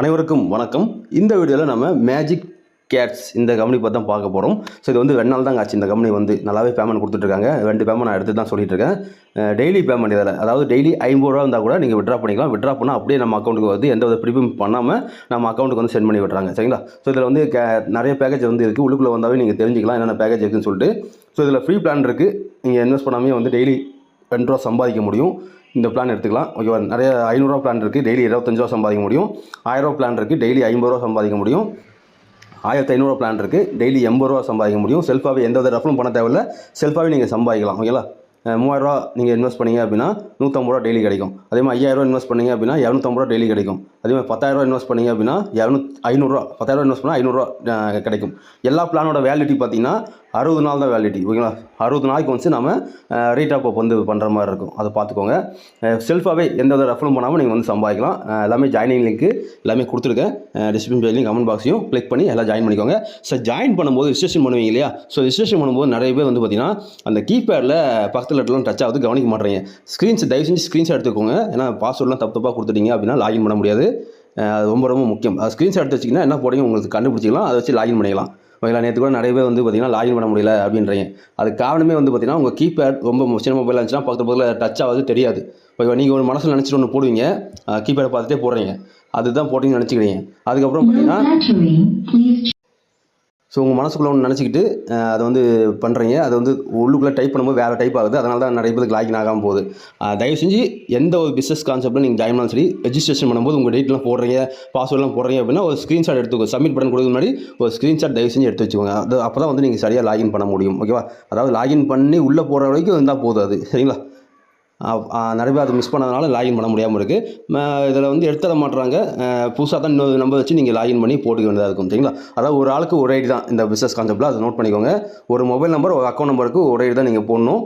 அனைவருக்கும் வணக்கம். இந்த வீடியோவில் நம்ம மேஜிக் கேட்ஸ் இந்த கம்பெனி பற்றி தான் பார்க்க போகிறோம் ஸோ இது வந்து ரெண்டு நாள் தாங்க ஆச்சு. இந்த கம்பெனி வந்து நல்லாவே பேமெண்ட் கொடுத்துட்ருக்காங்க. ரெண்டு பேமெண்ட் நான் எடுத்து தான் சொல்லிட்டு இருக்கேன் டெய்லி பேமெண்ட் இதில். அதாவது டெய்லி ஐம்பது ரூபா இருந்தால் கூட நீங்கள் விட்ரா பண்ணிக்கலாம். விட்ரா பண்ணால் அப்படியே நம்ம அக்கௌண்ட்டுக்கு வந்து எந்த வித ப்ரீமியம் பண்ணாமல் நம்ம அக்கௌண்ட்டுக்கு வந்து சென்ட் பண்ணி விட்றாங்க. சரிங்களா? ஸோ இதில் வந்து கே நிறைய பேக்கேஜ் வந்து இருக்குது உள்ளுக்குள்ளே வந்தாவே நீங்கள் தெரிஞ்சிக்கலாம் என்னென்ன பேக்கேஜ் இருக்குன்னு சொல்லிட்டு. ஸோ இதில் ஃப்ரீ பிளான் இருக்குது நீங்கள் இன்வெஸ்ட் பண்ணாமே வந்து டெய்லி ரெண்டு ரூபா சம்பாதிக்க முடியும். இந்த பிளான் எடுத்துக்கலாம். ஓகேவா நிறைய ஐநூறுரூவா பிளான் இருக்குது டெய்லி இருபத்தஞ்சுரூவா சம்பாதிக்க முடியும். ஆயிரரூவா பிளான் இருக்குது டெய்லி ஐம்பது ரூபா சம்பாதிக்க முடியும். ஆயிரத்தி ஐநூறுரூவா பிளான் இருக்குது டெய்லி எண்பது ரூபா சம்பாதிக்க முடியும். செல்ஃபாகவே எந்த வித ரெஃபரும் பண்ண தேவையில்ல. செல்ஃபாகவே நீங்கள் சம்பாதிக்கலாம். ஓகேங்களா மூவாயிரரூவா நீங்கள் இன்வெஸ்ட் பண்ணீங்க அப்படின்னா நூற்றம்பது ரூபா டெய்லி கிடைக்கும். அதே மாதிரி ஐயாயிரரூவா இன்வெஸ்ட் பண்ணீங்க அப்படின்னா இரநூத்தம்பது ரூபா டெய்லி கிடைக்கும். அதே மாதிரி பத்தாயிரரூவா இன்வெஸ்ட் பண்ணீங்க அப்படின்னா இரநூத் ஐநூறுரூவா பத்தாயிரரூவா இன்வெஸ்ட் பண்ணால் ஐநூறுரூவா கிடைக்கும். எல்லா பிளானோட வேலிடிட்டி பார்த்தீங்கன்னா அறுபது நாள் தான் வேலிடிட்டி ஓகேங்களா? அறுபது நாளைக்கு வந்து நம்ம ரீடாப் அப் வந்து பண்ணுற மாதிரி இருக்கும். அதை பார்த்துக்கோங்க. செல்ஃபாகவே எந்த வித ரெஃபரும் பண்ணாமல் நீங்கள் வந்து சம்பாதிக்கலாம். எல்லாமே ஜாயினிங் லிங்க்கு எல்லாமே கொடுத்துருக்கேன். டிஸ்கிரிப்ஷன் பேஜ்லையும் கமெண்ட் பாக்ஸையும் கிளிக் பண்ணி எல்லாம் ஜாயின் பண்ணிக்கோங்க. ஸோ ஜாயின் பண்ணும்போது ரிஜிஸ்ட்ரேஷன் பண்ணுவீங்க இல்லையா? ஸோ ரிஜிஸ்ட்ரேஷன் பண்ணும்போது நிறைய பேர் வந்து பார்த்தீங்கன்னா அந்த கீபேடில் பக்கத்தில் இடத்துல டச் ஆகுது கவனிக்க மாட்டேறீங்க. ஸ்க்ரீன்ஸ் தயவு செஞ்சு ஸ்க்ரீன்ஷாட் எடுத்துக்கோங்க ஏன்னா பாஸ்வேர்ட்லாம் தப்பு தப்பாக கொடுத்துட்டீங்க அப்படின்னா லாகின் பண்ண முடியாது. அது ரொம்ப ரொம்ப முக்கியம். அது ஸ்க்ரீன்ஷாட் எடுத்து வச்சிங்கன்னா என்ன போடுங்க உங்களுக்கு கண்டுபிடிச்சிக்கலாம். அதை வச்சு லாகின் பண்ணிக்கலாம். ஓகேங்களா? நேற்று கூட நிறைய பேர் வந்து பார்த்தீங்கன்னா லாகின் பண்ண முடியல அப்படின்றீங்க. அது காரணமே வந்து பார்த்தீங்கன்னா உங்கள் கீபேட் ரொம்ப சின்ன மொபைல் இருந்துச்சுன்னா பக்கத்து பக்கத்தில் டச் ஆகுது தெரியாது. ஓகேவா? நீங்கள் ஒரு மனசில் நினச்சிட்டு ஒன்று போடுவீங்க. கீபேடை பார்த்துட்டே போடுறீங்க. அதுதான் போட்டிங்கன்னு நினச்சிக்கிறீங்க. அதுக்கப்புறம் பார்த்தீங்கன்னா ஸோ உங்கள் மனசுக்குள்ள ஒன்று நினச்சிக்கிட்டு அதை வந்து பண்ணுறீங்க அது வந்து உள்ளுக்குள்ளே டைப் பண்ணும்போது வேறு டைப் ஆகுது. அதனால தான் நிறைய பேருக்கு லாகின் ஆகாமல் போகுது. தயவு செஞ்சு எந்த ஒரு பிஸ்னஸ் கான்செப்ட்டில் நீங்கள் ஜாயின் பண்ணாலும் சரி ரெஜிஸ்ட்ரேஷன் பண்ணும்போது உங்கள் டேட்லாம் போடுறீங்க பாஸ்வேர்ட்லாம் போடுறீங்க அப்படின்னா ஒரு ஸ்க்ரீன்ஷாட் எடுத்துக்கோ சப்மிட் பண்ண கொடுக்க முன்னாடி ஒரு ஸ்க்ரீன்ஷாட் தயவு செஞ்சு எடுத்து வச்சுக்கோங்க. அது அப்போ தான் வந்து நீங்கள் சரியாக லாகின் பண்ண முடியும். ஓகேவா அதாவது லாகின் பண்ணி உள்ளே போகிற வரைக்கும் இருந்தால் போதும் அது. சரிங்களா? நிறைய பேர் அதை மிஸ் பண்ணதுனால லாகின் பண்ண முடியாமல் இருக்குது இதில் வந்து எடுத்துட மாட்டுறாங்க புதுசாக தான் இன்னொரு நம்பர் வச்சு நீங்கள் லாகின் பண்ணி போட்டுக்க வேண்டியதாக இருக்கும். சரிங்களா? அதாவது ஒரு ஆளுக்கு ஒரு ஐடி தான் இந்த பிஸ்னஸ் கான்செப்டில் அதை நோட் பண்ணிக்கோங்க. ஒரு மொபைல் நம்பர் ஒரு அக்கௌண்ட் நம்பருக்கு ஒரு ஐடி தான் நீங்கள் போடணும்.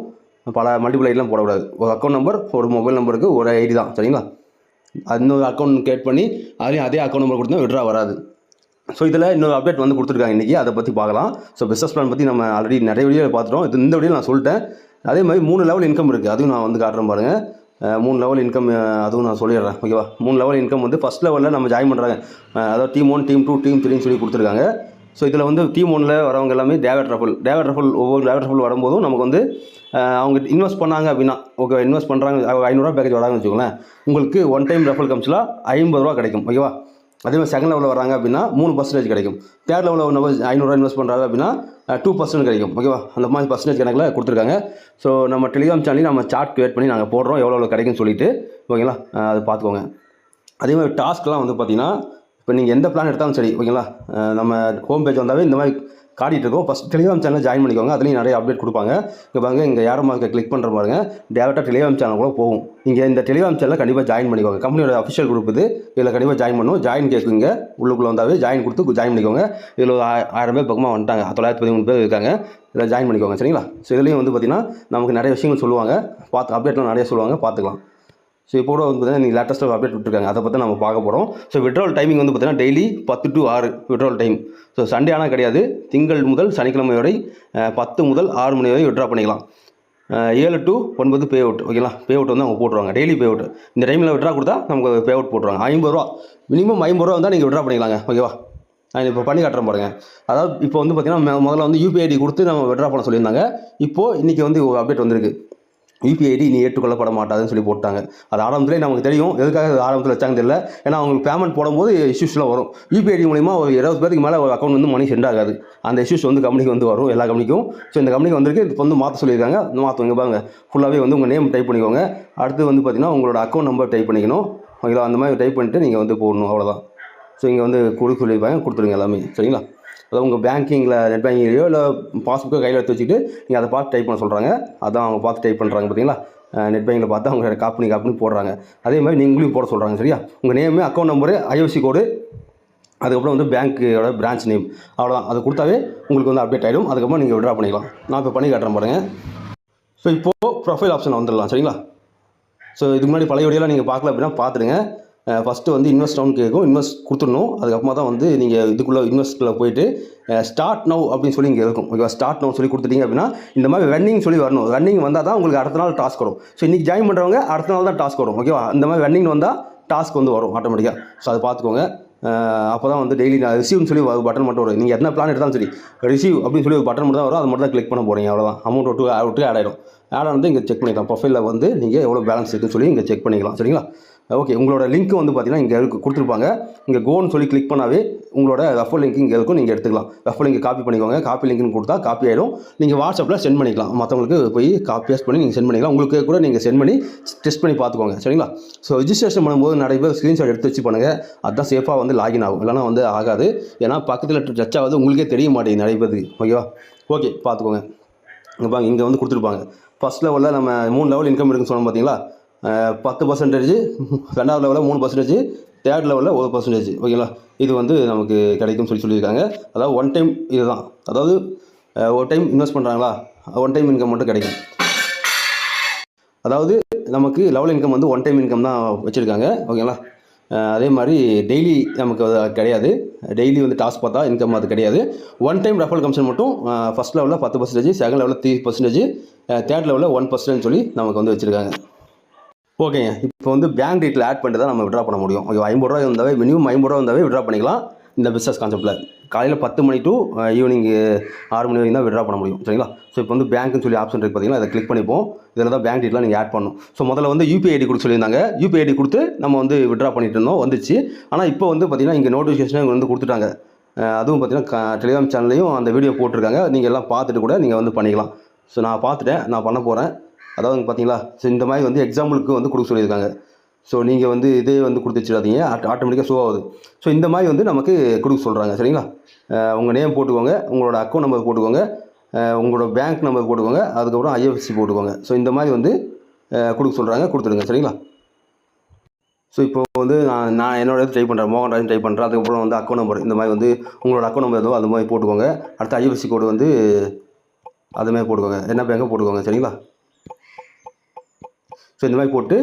பல மல்டிபிள் ஐடிலாம் போடக்கூடாது. ஒரு அக்கௌண்ட் நம்பர் ஒரு மொபைல் நம்பருக்கு ஒரு ஐடி தான். சரிங்களா? அது இன்னொரு அக்கௌண்ட் கிரியேட் பண்ணி அதுலேயும் அதே அக்கௌண்ட் நம்பர் கொடுத்தா விட்ரா வராது. ஸோ இதில் இன்னொரு அப்டேட் வந்து கொடுத்துருக்காங்க இன்றைக்கி அதை பற்றி பார்க்கலாம். ஸோ பிஸ்னஸ் பிளான் பற்றி நம்ம ஆல்ரெடி நிறைய வீடியோ பார்த்துட்டோம். இது இந்த வீடியோ நான் சொல்லிட்டேன். அதே மாதிரி மூணு லெவல் இன்கம் இருக்குது அதுவும் நான் வந்து காட்டுறேன் பாருங்கள் மூணு லெவல் இன்கம் அதுவும் நான் சொல்லிடுறேன். ஓகேவா மூணு லெவல் இன்கம் வந்து ஃபஸ்ட் லெவலில் நம்ம ஜாயின் பண்ணுறாங்க அதாவது team one team two team த்ரீன்னு சொல்லி கொடுத்துருக்காங்க. ஸோ இதில் வந்து டீம் ஒன்னில் வரவங்க எல்லாமே டேவட் ரஃபல் டேவட் ரஃபல் ஒவ்வொரு டேவட் ரஃபல் வரும்போதும் நமக்கு வந்து அவங்க இன்வெஸ்ட் பண்ணாங்க அப்படின்னா ஓகே இன்வெஸ்ட் பண்ணுறாங்க ஐநூறுரூவா பேக்கேஜ் வராங்கன்னு வச்சுக்கோங்களேன். உங்களுக்கு ஒன் டைம் ரெஃபல் கம்ஸ்லாம் ஐம்பது ரூபா கிடைக்கும். ஓகேவா அதே மாதிரி செகண்ட் லெவலில் வராங்க அப்படின்னா மூணு பர்சன்டேஜ் கிடைக்கும். தேர்ட் லெவலில் ஒன்று ஐநூறுரூவா இன்வெஸ்ட் பண்ணுறாங்க அப்படின்னா டூ பர்சன்ட் கிடைக்கும். ஓகேவா அந்த மாதிரி பர்சன்டேஜ் கணக்கில் கொடுத்துருக்காங்க. ஸோ நம்ம டெலிகிராம் சேனலையும் நம்ம சார்ட் கிரியேட் பண்ணி நாங்கள் போடுறோம். எவ்வளோ எவ்வளோ கிடைக்கும்னு சொல்லிட்டு. ஓகேங்களா அது பார்த்துக்கோங்க. அதே மாதிரி டாஸ்க்லாம் வந்து பார்த்திங்கன்னா இப்போ நீங்கள் எந்த பிளான் எடுத்தாலும் சரி. ஓகேங்களா நம்ம ஹோம் பேஜ் வந்தாவே இந்த மாதிரி காட்டிகிட்டு இருக்கோம் ஃபஸ்ட் டெலிகிராம் சேனலில் ஜாயின் பண்ணிக்கோங்க. அதுலேயும் நிறைய அப்டேட் கொடுப்பாங்க. இங்கே பாருங்க இங்கே யாரும் மார்க்கை கிளிக் பண்ணுற பாருங்க. டேரெக்டாக டெலிகிராம் சேனல் கூட போகும். இங்கே இந்த டெலிகிராம் சேனலில் கண்டிப்பாக ஜாயின் பண்ணிக்கோங்க. கம்பெனியோட அஃபிஷியல் குரூப் இது. இதில் கண்டிப்பாக ஜாயின் பண்ணுவோம். ஜாயின் கேட்குங்க உள்ளுக்குள்ளே வந்தாவே ஜாயின் கொடுத்து ஜாயின் பண்ணிக்கோங்க. இதில் ஒரு ஆயிரம் பேர் பக்கமாக வந்துட்டாங்க. தொள்ளாயிரத்தி பதிமூணு பேர் இருக்காங்க. இதில் ஜாயின் பண்ணிக்கோங்க. சரிங்களா? ஸோ இதுலேயும் வந்து பார்த்தீங்கன்னா நமக்கு நிறைய விஷயங்கள் சொல்லுவாங்க. பார்த்து அப்டேட்லாம் நிறைய சொல்லுவாங்க. பார்த்துக்கலாம். ஸோ இப்போ கூட வந்து பார்த்தீங்கன்னா நீங்கள் லேட்டஸ்ட்டாக அப்டேட் விட்டுருக்காங்க. அதை பற்றி நம்ம பார்க்க போகிறோம் ஸோ விட்ரால் டைமிங் வந்து பார்த்தீங்கன்னா டெய்லி பத்து டு ஆறு விட்ரால் டைம் ஸோ சண்டே ஆனால் கிடையாது. திங்கள் முதல் சனிக்கிழமை வரை பத்து முதல் ஆறு மணி வரை விட்ரா பண்ணிக்கலாம். ஏழு டு ஒன்பது பே அவுட் ஓகேங்களா பே அவுட் வந்து அவங்க போட்டுருவாங்க. டெய்லி பே அவுட் இந்த டைமில் விட்ரா கொடுத்தா நமக்கு பே அவுட் போட்டுருவாங்க. ஐம்பது ரூபா. மினிமம் ஐம்பது ரூபா வந்தால் நீங்கள் விட்ரா பண்ணிக்கலாங்க. ஓகேவா நான் இப்போ பண்ணி காட்டுறேன் பாருங்கள் அதாவது இப்போ வந்து பார்த்தீங்கன்னா முதல்ல வந்து யூபிஐ ஐடி கொடுத்து நம்ம விட்ரா பண்ண சொல்லியிருந்தாங்க. இப்போது இன்றைக்கி வந்து அப்டேட் வந்திருக்கு. யூபிஐ ஐடி நீ ஏற்றுக்கொள்ளப்பட மாட்டாதுன்னு சொல்லி போட்டாங்க. அது ஆரம்பத்திலே நமக்கு தெரியும். எதுக்காக அது ஆரம்பத்தில் வச்சாங்க தெரியல. ஏன்னா அவங்களுக்கு பேமெண்ட் போடும்போது இஷ்யூஸ்லாம் வரும். யூபிஐ ஐடி மூலிமா ஒரு இருபது பேருக்கு மேலே ஒரு அக்கௌண்ட் வந்து மணி சென்ட் ஆகாது. அந்த இஷ்யூஸ் வந்து கம்பெனிக்கு வந்து வரும் எல்லா கம்பெனிக்கும் ஸோ இந்த கம்பெனிக்கு வந்திருக்கு. இப்போ வந்து மாற்ற சொல்லியிருக்காங்க. மாற்றுவங்க பாருங்க. ஃபுல்லாகவே வந்து உங்கள் நேம் டைப் பண்ணிக்கோங்க. அடுத்து வந்து பார்த்திங்கன்னா உங்களோட அக்கௌண்ட் நம்பர் டைப் பண்ணிக்கணும். ஓகேங்களா அந்த மாதிரி டைப் பண்ணிவிட்டு நீங்கள் வந்து போடணும். அவ்வளோதான் ஸோ இங்கே வந்து கொடுக்க சொல்லியிருப்பாங்க. கொடுத்துருங்க எல்லாமே. சரிங்களா? அதாவது உங்கள் பேங்கிங்கில் நெட் பேங்கிங்லையோ இல்லை பாஸ்புக்கோ கையில் எடுத்து வச்சுக்கிட்டு நீங்கள் அதை பார்த்து டைப் பண்ண சொல்கிறாங்க அதான் அவங்க பார்த்து டைப் பண்ணுறாங்க பார்த்தீங்களா நெட் பேங்கில் பார்த்து அவங்க காப்பி காப்பி போடுறாங்க. அதே மாதிரி நீங்களும் போட சொல்கிறாங்க சரியா? உங்கள் name account number IFSC code அதுக்கப்புறம் வந்து பேங்க்கோட பிரான்ச் நேம் அவ்வளோதான் அது கொடுத்தாவே உங்களுக்கு வந்து அப்டேட் ஆகிடும் அதுக்கப்புறம் நீங்கள் விட்ரா பண்ணிக்கலாம். நான் இப்போ பண்ணி காட்டுறேன் பாருங்கள் ஸோ இப்போது ப்ரொஃபைல் ஆப்ஷன் வந்துடலாம் சரிங்களா? ஸோ இதுக்கு முன்னாடி பழைய வீடியோலாம் நீங்கள் பார்க்கல அப்படின்னா பார்த்துடுங்க. ஃபஸ்ட்டு வந்து இன்வெஸ்ட் டவுன் கேட்கும் இன்வெஸ்ட் கொடுத்துடணும். அதுக்கப்புறமா தான் வந்து நீங்கள் இதுக்குள்ளே இன்வெஸ்ட்குள்ளே போயிட்டு ஸ்டார்ட் நவ் அப்படின்னு சொல்லி இங்கே இருக்கும். ஓகேவா ஸ்டார்ட் நவ் சொல்லி கொடுத்துட்டீங்க அப்படின்னா இந்த மாதிரி ரன்னிங் சொல்லி வரணும். ரன்னிங் வந்தால் தான் உங்களுக்கு அடுத்த நாள் டாஸ்க் வரும். ஸோ இன்றைக்கி ஜாயின் பண்ணுறவங்க அடுத்த நாள் தான் டாஸ்க் வரும். ஓகேவா இந்த மாதிரி ரன்னிங் வந்தால் டாஸ்க் வந்து வரும் ஆட்டோமேட்டிக்காக ஸோ அதை பார்த்துக்கோங்க. அப்போ தான் வந்து டெய்லி நான் ரிசீவ்னு சொல்லி ஒரு பட்டன் மட்டும் வரும். நீங்கள் என்ன பிளான் எடுத்தாலும் சரி ரிசீவ் அப்படின்னு சொல்லி ஒரு பட்டன் மட்டும் தான் வரும். அது மட்டும் தான் கிளிக் பண்ண போகிறீங்க அவ்வளோதான் அமௌண்ட் விட்டு விட்டு ஆட் ஆகிடும் ஆட் ஆனது இங்கே செக் பண்ணிக்கலாம். ப்ரொஃபைலில் வந்து நீங்கள் எவ்வளோ பேலன்ஸ் இருக்குன்னு சொல்லி இங்கே செக் பண்ணிக்கலாம். சரிங்களா? ஓகே உங்களோட லிங்க் வந்து பார்த்தீங்கன்னா இங்கே இருக்கு கொடுத்துருப்பாங்க. இங்கே கோன்னு சொல்லி கிளிக் பண்ணாவே உங்களோட ரெஃபர் லிங்க் இங்கே இருக்கும் நீங்கள் எடுத்துக்கலாம். ரெஃபர் லிங்க் காப்பி பண்ணிக்கோங்க காப்பி லிங்க்னு கொடுத்தா காப்பி ஆகிடும் நீங்கள் வாட்ஸ்அப்பில் சென்ட் பண்ணிக்கலாம். மற்றவங்களுக்கு போய் காப்பி பண்ணி நீங்கள் சென்ட் பண்ணிக்கலாம். உங்களுக்கு கூட நீங்கள் சென்ட் பண்ணி டெஸ்ட் பண்ணி பார்த்துக்கோங்க சரிங்களா? ஸோ ரிஜிஸ்ட்ரேஷன் பண்ணும்போது நிறைய பேர் ஸ்க்ரீன்ஷாட் எடுத்து வச்சு பண்ணுங்கள் அதுதான் சேஃபாக வந்து லாகின் ஆகும். இல்லைனா வந்து ஆகாது. ஏன்னா பக்கத்தில் டச் ஆகுது உங்களுக்கே தெரிய மாட்டேங்குது நிறைய பேருக்கு. ஓகேவா ஓகே பார்த்துக்கோங்க. இங்கே பாருங்க இங்கே வந்து கொடுத்துருப்பாங்க. ஃபஸ்ட் லெவலில் நம்ம மூணு லெவல் இன்கம் இருக்குன்னு சொன்னோம் பார்த்தீங்களா பத்து பர்சன்டேஜ் ரெண்டாவது லெவலில் மூணு பர்சன்டேஜ் தேர்ட் லெவலில் ஒரு பர்சன்டேஜ் ஓகேங்களா இது வந்து நமக்கு கிடைக்கும்னு சொல்லி சொல்லியிருக்காங்க. அதாவது ஒன் டைம் இதுதான். அதாவது ஒரு டைம் இன்வெஸ்ட் பண்ணுறாங்களா ஒன் டைம் இன்கம் மட்டும் கிடைக்கும். அதாவது நமக்கு லெவல் இன்கம் வந்து ஒன் டைம் இன்கம் தான் வச்சுருக்காங்க. ஓகேங்களா அதே மாதிரி டெய்லி நமக்கு அது கிடையாது. டெய்லி வந்து டாஸ்க் பார்த்தா இன்கம் அது கிடையாது. ஒன் டைம் ரெஃபரல் கமிஷன் மட்டும் ஃபஸ்ட் லெவலில் பத்து பர்சன்டேஜ் செகண்ட் லெவலில் த்ரீ பர்சன்டேஜ் தேர்ட் லெவலில் ஒன் பர்சன்டேஜ் சொல்லி நமக்கு வந்து வச்சுருக்காங்க. ஓகேங்க. இப்போ வந்து பேங்க் டீட்டில் ஆட் பண்ணிட்டு தான் நம்ம விட்ரா பண்ண முடியும். ஓகே ஐம்பது ரூபா இருந்தாவே மினிமம் ஐம்பது ரூபா இருந்தாவே விட்ரா பண்ணிக்கலாம். இந்த பிஸ்னஸ் கான்செப்ட்டில் காலையில் பத்து மணி டு ஈவினிங் ஆறு மணி வரைக்கும் தான் விட்ரா பண்ண முடியும். சரிங்களா? ஸோ இப்போ வந்து பேங்க்னு சொல்லி ஆப்ஷன் இருக்குது பார்த்தீங்கன்னா அதை கிளிக் பண்ணிப்போம். இதில் தான் பேங்க் டீட்டெலாம் நீங்கள் ஆட் பண்ணணும். ஸோ முதல்ல வந்து யூபிஐ ஐடி கொடுத்து சொல்லியிருந்தாங்க. யூபிஐ ஐடி கொடுத்து நம்ம வந்து விட்ரா பண்ணிட்டு இருந்தோம். வந்துச்சு. ஆனால் இப்போ வந்து பார்த்தீங்கன்னா இங்கே நோட்டிஃபிகேஷன் வந்து கொடுத்துட்டாங்க. அதுவும் பார்த்தீங்கன்னா டெலிகிராம் சேனல்லையும் அந்த வீடியோ போட்டிருக்காங்க. நீங்கள் எல்லாம் பார்த்துட்டு கூட நீங்கள் வந்து பண்ணிக்கலாம். ஸோ நான் பார்த்துட்டேன். நான் பண்ண போகிறேன் அதாவது பார்த்தீங்களா ஸோ இந்த மாதிரி வந்து எக்ஸாம்பிளுக்கு வந்து கொடுக்க சொல்லியிருக்காங்க. ஸோ நீங்கள் வந்து இதே வந்து கொடுத்து வச்சிடாதீங்க ஆட்டோமேட்டிக்காக ஷோ ஆகுது. ஸோ இந்த மாதிரி வந்து நமக்கு கொடுக்க சொல்கிறாங்க சரிங்களா? உங்கள் நேம் போட்டுக்கோங்க. உங்களோட அக்கௌண்ட் நம்பர் போட்டுக்கோங்க. உங்களோட பேங்க் நம்பர் போட்டுக்கோங்க. அதுக்கப்புறம் ஐஎஃப்சி போட்டுக்கோங்க. ஸோ இந்த மாதிரி வந்து கொடுக்க சொல்கிறாங்க கொடுத்துடுங்க. சரிங்களா? ஸோ இப்போ வந்து நான் நான் என்னோட ட்ரை பண்ணுறேன் மோகன் ராஜன் ட்ரை பண்ணுறேன் அதுக்கப்புறம் வந்து அக்கௌண்ட் நம்பர் இந்த மாதிரி வந்து உங்களோட அக்கௌண்ட் நம்பர் ஏதோ அது மாதிரி போட்டுக்கோங்க. அடுத்து ஐஎஃப்சி கோடு வந்து அதுமாதிரி போட்டுக்கோங்க. என்ன பேங்க்கோ போட்டுக்கோங்க. சரிங்களா? ஸோ இந்த மாதிரி போட்டு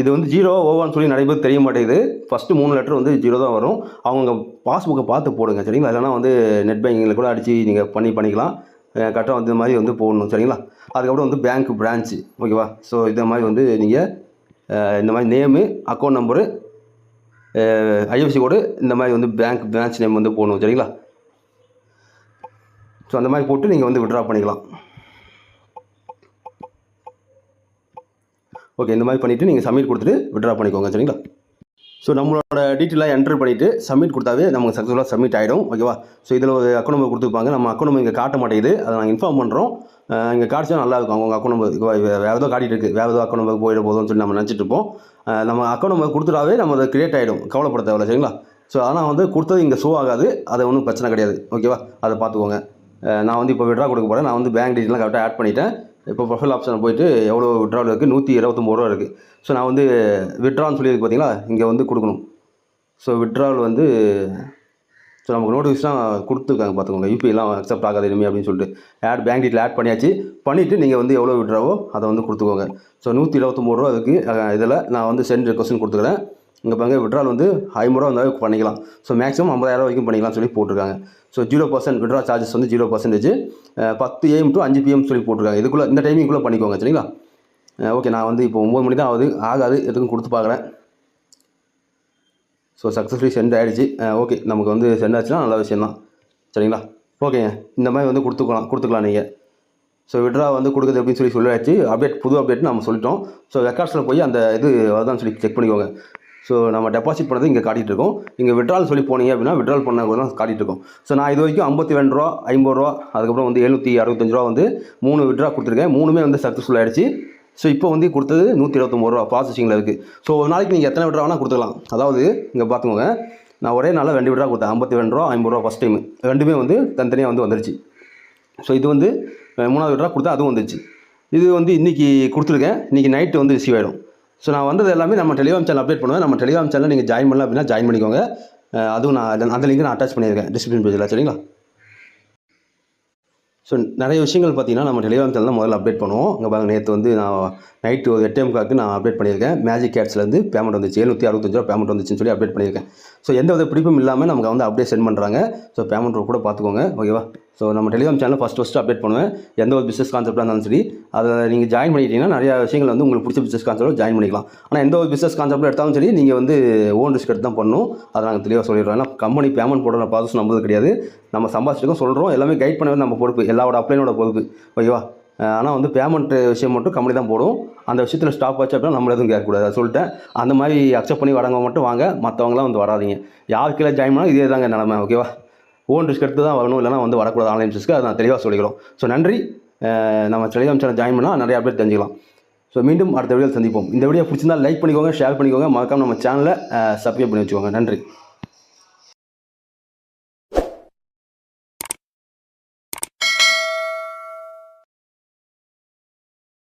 இது வந்து ஜீரோ ஓவான்னு சொல்லி நிறைய பேர் தெரிய மாட்டேங்குது. ஃபஸ்ட்டு மூணு லெட்டர் வந்து ஜீரோ தான் வரும். அவங்க பாஸ்புக்கை பார்த்து போடுங்க சரிங்களா? இல்லைனா வந்து நெட் பேங்கிங்கில் கூட அடித்து நீங்கள் பண்ணி பண்ணிக்கலாம். கரெக்டாக வந்து இந்த மாதிரி வந்து போடணும் சரிங்களா? அதுக்கப்புறம் வந்து பேங்க் பிரான்ச்சு ஓகேவா ஸோ இந்த மாதிரி வந்து நீங்கள் இந்த மாதிரி name account number IFSC code இந்த மாதிரி வந்து பேங்க் பிரான்ச் நேம் வந்து போடணும் சரிங்களா? ஸோ அந்த மாதிரி போட்டு நீங்கள் வந்து விட்ரா பண்ணிக்கலாம். ஓகே இந்த மாதிரி பண்ணிவிட்டு நீங்கள் சப்மிட் கொடுத்துட்டு விட்ரா பண்ணிக்கோங்க சரிங்களா? ஸோ நம்மளோட டீட்டெயிலாக என்ட்ரு பண்ணிவிட்டு சப்மிட் கொடுத்தாவே நமக்கு சக்ஸஸ்ஃபுல்லாக சப்மிட் ஆகிடும் ஓகேவா ஸோ இதில் ஒரு அக்கௌண்ட் நம்பர் கொடுத்துருப்பாங்க. நம்ம அக்கௌண்ட் நம்பர் இங்கே காட்ட மாட்டேங்குது. அதை நாங்கள் இன்ஃபார்ம் பண்ணுறோம் இங்கே காட்டிச்சா நல்லா இருக்கும். அவங்க அக்கௌண்ட் நம்பர் வேறு ஏதோ காட்டிட்டு இருக்குது வேறு ஏதோ அக்கௌண்ட் நம்பர் போயிட போதும்னு சொல்லி நம்ம நினச்சிட்டு இருப்போம். நம்ம அக்கௌண்ட் நம்பர் கொடுத்துட்டாவே நம்ம அதை கிரியேட் ஆகிடும் கவலைப்பட தேவையில்ல சரிங்களா? ஸோ ஆனால் வந்து கொடுத்தது இங்கே ஷோ ஆகாது. அது ஒன்றும் பிரச்சனை கிடையாது ஓகேவா அதை பார்த்துக்கோங்க. நான் வந்து இப்போ விட்ரா கொடுக்க போகிறேன் நான் வந்து பேங்க் டீட்டெயிலாம் கரெக்டாக ஆட் பண்ணிட்டேன். இப்போ ப்ரொஃபைல் ஆப்ஷன் போயிட்டு எவ்வளோ விட்ரால் இருக்குது நூற்றி இருபத்தொம்போது ரூபா இருக்குது ஸோ நான் வந்து விட்ரான்னு சொல்லி பார்த்தீங்களா இங்கே வந்து கொடுக்கணும். ஸோ விட்ரால் வந்து ஸோ நமக்கு நோட்டிஃபிகேஷன் கொடுத்துருக்காங்க பார்த்துக்கோங்க யூபிஐலாம் அக்செப்ட் ஆகாது இனிமே அப்படின்னு சொல்லிட்டு. ஆட் பேங்க் டீட்டில் ஆட் பண்ணியாச்சு. பண்ணிவிட்டு நீங்கள் வந்து எவ்வளோ விட்ராவோ அதை வந்து கொடுத்துக்கோங்க. ஸோ நூற்றி இருபத்தொம்போது ரூபா அதுக்கு இதில் நான் வந்து சென்ட் கொஸ்டின் கொடுத்துக்கிறேன். இங்கே பாருங்கள் விட்ரால் வந்து ஐம்பது ரூபா இருந்தால் பண்ணிக்கலாம். ஸோ மேக்ஸிமம் ஐம்பதாயிரம் வரைக்கும் பண்ணிக்கலாம் சொல்லி போட்டிருக்காங்க. So zero percent withdraw charges வந்து ஜீரோ பர்சன்டேஜ் பத்து ஏஎம் டு அஞ்சு பிஎம் சொல்லி போட்டிருக்காங்க. இதுக்குள்ளே இந்த டைமிங்குள்ளே பண்ணிக்கோங்க சரிங்களா? ஓகே நான் வந்து இப்போ ஒம்பது மணி தான் ஆகுது. ஆகாது எதுக்கும் கொடுத்து பார்க்குறேன் ஸோ சக்ஸஸ்ஃபுல்லி சென்ட் ஆகிடுச்சு ஓகே நமக்கு வந்து சென்ட் ஆச்சுன்னா நல்ல விஷயம் தான். சரிங்களா? ஓகேங்க இந்த மாதிரி வந்து கொடுத்துக்கலாம் கொடுத்துக்கலாம் நீங்கள் ஸோ விட்ரா வந்து கொடுக்குது அப்படின்னு சொல்லி சொல்லியாச்சு அப்டேட் புது அப்டேட் நம்ம சொல்லிட்டோம். ஸோ ரெக்கார்ட்ஸில் போய் அந்த இது வருதான்னு சொல்லி செக் பண்ணிக்கோங்க. ஸோ நம்ம டெபாசிட் பண்ணது இங்கே காட்டிகிட்டு இருக்கோம் இங்கே விட்ரால் சொல்லி போனீங்க அப்படின்னா விட்ரால் பண்ண கூட தான் காட்டிகிட்டு இருக்கோம் ஸோ நான் இது வரைக்கும் ஐம்பத்தி ரெண்டு ரூபா ஐம்பது ரூபா அதுக்கப்புறம் வந்து எழுநூற்றி அறுபத்தஞ்சு ரூபா வந்து மூணு விட்ரா கொடுத்துருக்கேன். மூணுமே வந்து சக்ஸஸ்ஃபுல் ஆகிடுச்சு ஸோ இப்போ வந்து கொடுத்தது நூற்றி இருபத்தொம்பது ரூபா ப்ராசஸிங்கில் இருக்குது ஸோ ஒரு நாளைக்கு நீங்கள் எத்தனை விட்ரா வேணால் கொடுத்துக்கலாம். அதாவது இங்கே பார்த்துக்கோங்க நான் ஒரே நாளில் ரெண்டு விட்ரா கொடுத்தேன். ஐம்பத்தி ரெண்டு ரூபா ஐம்பது ரூபா ஃபஸ்ட் டைம் ரெண்டுமே வந்து தனித்தனியாக வந்து வந்துருச்சு. ஸோ இது வந்து மூணாவது விட்ரா கொடுத்தா அதுவும் வந்துருச்சு. இது வந்து இன்றைக்கி கொடுத்துருக்கேன். இன்றைக்கி நைட்டு வந்து ரிசீவ் ஆகிடும் ஸோ நான் வந்தது எல்லாமே நம்ம டெலிகிராம் சேனல் அப்டேட் பண்ணுவேன். நம்ம டெலிகிராம் சேனல் நீங்கள் ஜாயின் பண்ணல அப்படின்னா ஜாயின் பண்ணிக்கோங்க. அதுவும் நான் அந்த- அந்த லிங்க் நான் அட்டாச் பண்ணியிருக்கேன். டிஸ்கிரிப்ஷன் பேஜில் சரிங்களா? ஸோ நிறைய விஷயங்கள் பார்த்தீங்கன்னா நம்ம டெலிகிராம் சேனல் முதல்ல அப்டேட் பண்ணுவோம். இங்கே பாருங்க நேற்று வந்து நான் நைட்டு ஒரு எட்டு காக்கு நான் அப்டேட் பண்ணியிருக்கேன். மேஜிக் கேட்ஸ்லேருந்து பேமெண்ட் வந்துச்சு. எழுநூற்றி அறுபத்தஞ்சு ரூபா பேமெண்ட் வந்துச்சுன்னு சொல்லி அப்டேட் பண்ணியிருக்கேன். ஸோ எந்த வித பிடிப்பும் இல்லாமல் நமக்கு வந்து அப்படியே சென்ட் பண்ணுறாங்க ஸோ பேமெண்ட் கூட பார்த்துக்கோங்க ஓகேவா ஸோ நம்ம Telegram channel first first update பண்ணுவேன். எந்த ஒரு பிஸ்னஸ் கான்செப்டாக இருந்தாலும் சரி அதை நீங்கள் ஜாயின் பண்ணிட்டீங்கன்னா நிறையா விஷயங்கள் வந்து உங்களுக்கு பிடிச்ச பிஸ்னஸ் கான்செப்ட் ஜாயின் பண்ணிக்கலாம். ஆனால் எந்த ஒரு பிஸ்னஸ் கான்செப்ட் எடுத்தாலும் சரி நீங்கள் வந்து ஓன் ரிஸ்க் எடுத்து தான் பண்ணணும் அதை நாங்கள் தெளிவாக சொல்லிடுறோம். ஏன்னா கம்பெனி பேமெண்ட் போடுற ப்ராசஸ் நம்பது கிடையாது. நம்ம சம்பாதிச்சிருக்கோம் சொல்கிறோம் எல்லாமே கைட் பண்ணவே நம்ம பொறுப்பு எல்லாவோட அப்ளைனோட பொறுப்பு. ஓகேவா ஆனால் வந்து பேமெண்ட் விஷயம் மட்டும் கம்பெனி தான் போடும். அந்த விஷயத்தில் ஸ்டாப் வச்சு அப்படின்னா நம்மள எதுவும் கேட்கக்கூடாது. அதை சொல்லிட்டேன். அந்த மாதிரி அக்செப்ட் பண்ணி வரவங்க மட்டும் வாங்க. மற்றவங்களாம் வந்து வராதீங்க. யார் கீழே ஜாயின் பண்ணால் இதே தாங்க நிலமை ஓகேவா ஓன் ரிஸ்க் எடுத்து தான் வரணும். இல்லைனா வந்து வரக்கூடாது. ஆன்லைன் ரிஸ்க்கு அதை நான் தெளிவாக சொல்லிக்கிறோம். ஸோ நன்றி. நம்ம டெலிகிராம் சேனல் ஜாயின் பண்ணால் நிறைய அப்டேட் தெரிஞ்சுக்கலாம். ஸோ மீண்டும் அடுத்த வீடியோ சந்திப்போம். இந்த வீடியோ பிடிச்சிருந்தா லைக் பண்ணிக்கோங்க ஷேர் பண்ணிக்கோங்க. மறக்காம நம்ம சேனலை சப்ஸ்கிரைப் பண்ணி வச்சுக்கோங்க. நன்றி.